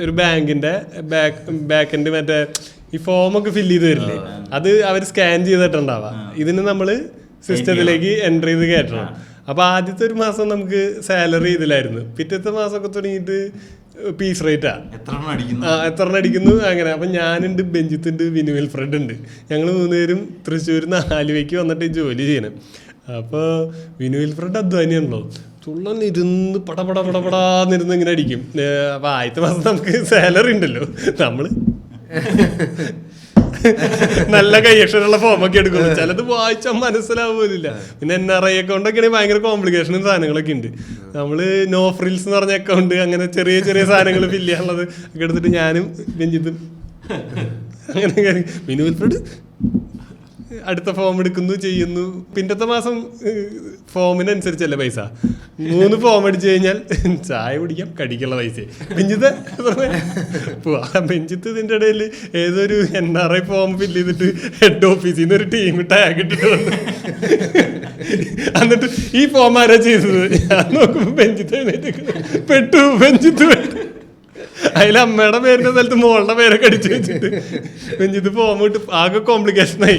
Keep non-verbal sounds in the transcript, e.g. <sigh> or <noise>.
ഒരു ബാങ്കിന്റെ ബാക്ക് ബാക്കിന്റെ മറ്റേ ഈ ഫോം ഒക്കെ ഫില്ല് ചെയ്ത് തരില്ലേ അത് അവർ സ്കാൻ ചെയ്തിട്ടുണ്ടാവാം. ഇതിന് നമ്മൾ സിസ്റ്റത്തിലേക്ക് എന്റർ ചെയ്ത് കയറ്റണം അപ്പൊ ആദ്യത്തെ ഒരു മാസം നമുക്ക് സാലറി ഇതിലായിരുന്നു. പിറ്റത്തെ മാസമൊക്കെ തുടങ്ങിയിട്ട് പീസ് റേറ്റാ എത്ര എണ്ണം അടിക്കുന്നു? ആ എത്ര എണ്ണം അടിക്കുന്നു? അങ്ങനെ. അപ്പൊ ഞാനുണ്ട് ബെഞ്ചിത്തുണ്ട് വിനുവിൽ ഫ്രണ്ട് ഉണ്ട് ഞങ്ങൾ മൂന്നുപേരും തൃശ്ശൂർ ആലുവയ്ക്ക് വന്നിട്ട് ജോലി ചെയ്യണം. അപ്പോൾ വിനുവിൽ ഫ്രണ്ട് അധ്വാനിയാണല്ലോ. തുള്ളൻ ഇരുന്ന് പടപടാന്നിരുന്ന് പട പട പടാന്നിരുന്ന് ഇങ്ങനെ അടിക്കും അപ്പൊ ആദ്യത്തെ മാസം നമുക്ക് സാലറി ഉണ്ടല്ലോ. നമ്മൾ നല്ല കൈയക്ഷരമുള്ള ഫോമൊക്കെ എടുക്കും ചിലത് വായിച്ചാൽ മനസ്സിലാവില്ല പിന്നെ എൻ ആർ ഐ അക്കൗണ്ട് ഒക്കെ ആണെങ്കിൽ ഭയങ്കര കോംപ്ലിക്കേഷനും സാധനങ്ങളൊക്കെ ഉണ്ട്. നമ്മൾ നോ ഫ്രിൽസ് എന്ന് പറഞ്ഞ അക്കൗണ്ട് അങ്ങനെ ചെറിയ ചെറിയ സാധനങ്ങൾ ഫില്ല് ചെയ്യാനുള്ളത് ഒക്കെ എടുത്തിട്ട് ഞാനും രഞ്ജിത്തും അങ്ങനെ. മിനു അടുത്ത ഫോം എടുക്കുന്നു ചെയ്യുന്നു. പിന്നത്തെ മാസം ഫോമിനനുസരിച്ചല്ലേ പൈസ? മൂന്ന് ഫോം അടിച്ചു കഴിഞ്ഞാൽ <laughs> ചായ കുടിക്കാം കടിക്കുള്ള പൈസ. ബെഞ്ചിത്ത് പോവാ. ബെഞ്ചിത്ത് ഇതിന്റെ ഇടയിൽ ഏതൊരു N R I form fill ചെയ്തിട്ട് ഹെഡ് ഓഫീസിൽ നിന്ന് ഒരു ടീം ടാഗ് ഇട്ടിട്ട് വന്നു. എന്നിട്ട് ഈ ഫോം ആരാ ചെയ്തത്? ഞാൻ നോക്കുമ്പോൾ ബെഞ്ചിത്ത് പെട്ടു ബെഞ്ചിത്ത് അതിൽ അമ്മയുടെ പേരിന്റെ സ്ഥലത്ത് മോളുടെ പേരൊക്കെ അടിച്ചു വെച്ചിട്ട് ഫോം ഇട്ട് ആകെ കോംപ്ലിക്കേഷൻ ആയി.